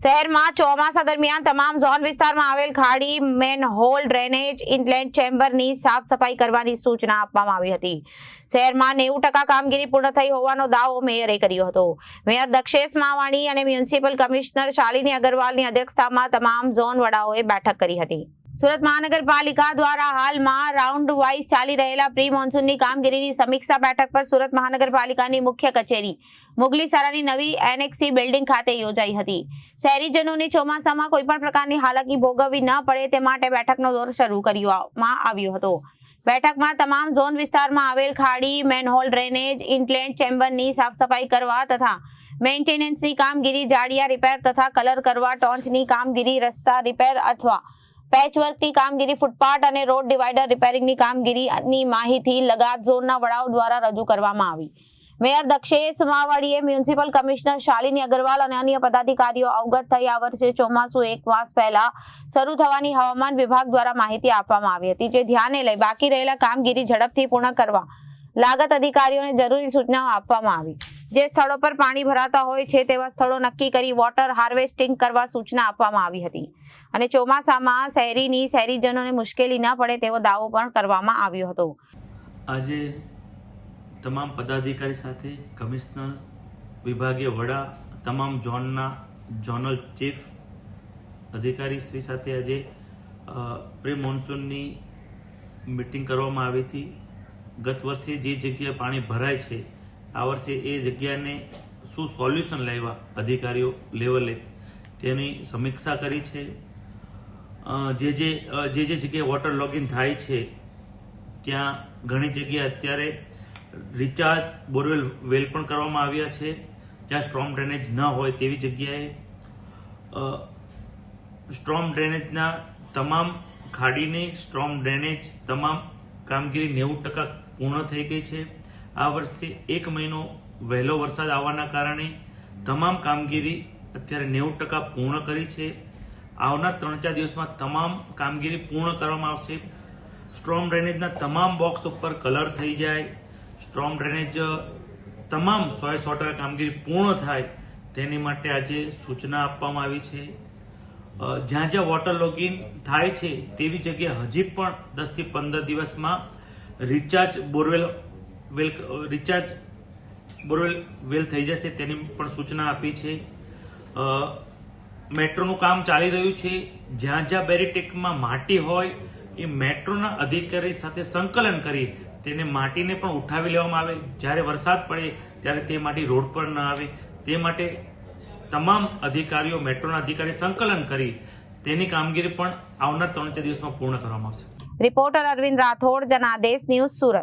શહેરમાં ચોમાસા દરમિયાન તમામ ઝોન વિસ્તારમાં આવેલ ખાડી, મેનહોલ, ડ્રેનેજ, ઇનલેન્ડ ચેમ્બરની સાફ સફાઈ કરવાની સૂચના આપવામાં આવી હતી. શહેરમાં નેવું ટકા કામગીરી પૂર્ણ થઈ હોવાનો દાવો મેયરે કર્યો હતો. મેયર દક્ષેશ માવાણી અને મ્યુનિસિપલ કમિશનર શાલિની અગરવાલની અધ્યક્ષતામાં તમામ ઝોન વડાઓએ બેઠક કરી હતી. સુરત મહાનગરપાલિકા દ્વારા હાલમાં રાઉન્ડ વાઇઝ ચાલી રહેલા પ્રી મોન્સૂનની કામગીરીની સમીક્ષા બેઠક પર સુરત મહાનગરપાલિકાની મુખ્ય કચેરી મુગલીસરાની નવી એનએક્સી બિલ્ડિંગ ખાતે યોજાઈ હતી. શહેરીજનોને ચોમાસામાં કોઈપણ પ્રકારની હાલાકી ભોગવવી ન પડે તે માટે બેઠકનો દોર શરૂ કરવામાં આવ્યો હતો. બેઠકમાં તમામ ઝોન વિસ્તારમાં આવેલ ખાડી, મેનહોલ ડ્રેનેજ, ઇન્ટલેન્ડ ચેમ્બરની સાફ સફાઈ કરવા તથા મેન્ટેનન્સની કામગીરી જાડિયા રિપેર તથા કલર કરવા, ટોન્ચની કામગીરી, રસ્તા રિપેર અથવા પેચવર્કની કામગીરી, ફૂટપાથ અને રોડ ડિવાઈડર રિપેરિંગની કામગીરીની માહિતી લગાત ઝોનના વડાઓ દ્વારા રજૂ કરવામાં આવી. મેયર દક્ષેશ માવાડીએ મ્યુનિસિપલ કમિશનર શાલિની અગરવાલ અને અન્ય પદાધિકારીઓ અવગત થઈ આ વર્ષે ચોમાસું એક માસ પહેલા શરૂ થવાની હવામાન વિભાગ દ્વારા માહિતી આપવામાં આવી હતી, જે ધ્યાને લઈ બાકી રહેલા કામગીરી ઝડપથી પૂર્ણ કરવા લાગત અધિકારીઓને જરૂરી સૂચનાઓ આપવામાં આવી. જે સ્થળો પર પાણી ભરાતા હોય છે તેવા સ્થળો નક્કી કરી વોટર હાર્વેસ્ટિંગ કરવા સૂચના આપવામાં આવી હતી. અને ચોમાસામાં શહેરીની શહેરીજનોને મુશ્કેલી ન પડે તેવો દાવો પણ કરવામાં આવ્યો હતો. આજે તમામ પદાધિકારી સાથે કમિશનર, વિભાગીય વડા, તમામ ઝોનના, ઝોનલ ચીફ, અધિકારી શ્રી સાથે આજે પ્રી મોન્સૂનની મિટિંગ કરવામાં આવી હતી. ગત વર્ષે જે જગ્યાએ પાણી ભરાય છે આ વર્ષે એ જગ્યાને શું સોલ્યુશન લાવ્યા અધિકારીઓ લેવલે તેની સમીક્ષા કરી છે. જે જે જે જે જગ્યાએ વોટર લોગિન થાય છે, ત્યાં ઘણી જગ્યાએ અત્યારે રિચાર્જ બોરવેલ વેલ પણ કરવામાં આવ્યા છે. જ્યાં સ્ટ્રોમ ડ્રેનેજ ન હોય તેવી જગ્યાએ સ્ટ્રોમ ડ્રેનેજના તમામ ખાડીની સ્ટ્રોમ ડ્રેનેજ તમામ કામગીરી નેવું ટકા પૂર્ણ થઈ ગઈ છે. આ વર્ષે એક મહિનો વહેલો વરસાદ આવવાના કારણે તમામ કામગીરી અત્યારે નેવું ટકા પૂર્ણ કરી છે. આવનાર ત્રણ ચાર દિવસમાં તમામ કામગીરી પૂર્ણ કરવામાં આવશે. સ્ટ્રોમ ડ્રેનેજના તમામ બોક્સ ઉપર કલર થઈ જાય. સ્ટ્રોમ ડ્રેનેજ તમામ સો સો ટકા કામગીરી પૂર્ણ થાય તેની માટે આજે સૂચના આપવામાં આવી છે. જ્યાં જ્યાં વોટર લોગિન થાય છે તેવી જગ્યાએ હજી પણ દસથી પંદર દિવસમાં recharge borewell well recharge borewell well થઈ જશે તેની પણ સૂચના આપી છે. મેટ્રોનું કામ ચાલી રહ્યું છે. જ્યાં જ્યાં બેરીટેકમાં માટી હોય, એ મેટ્રોના અધિકારી સાથે સંકલન કરી તેને માટીને પણ ઉઠાવી લેવામાં આવે. જ્યારે વરસાદ પડે, ત્યારે તે માટી રોડ પર ન આવે. તે માટે તમામ અધિકારીઓ, મેટ્રોના અધિકારી સંકલન કરી તેની કામગીરી પણ આવનાર ત્રણ ચાર દિવસમાં પૂર્ણ કરવામાં આવશે. Reporter Arvind Rathod, Janadesh news Surat.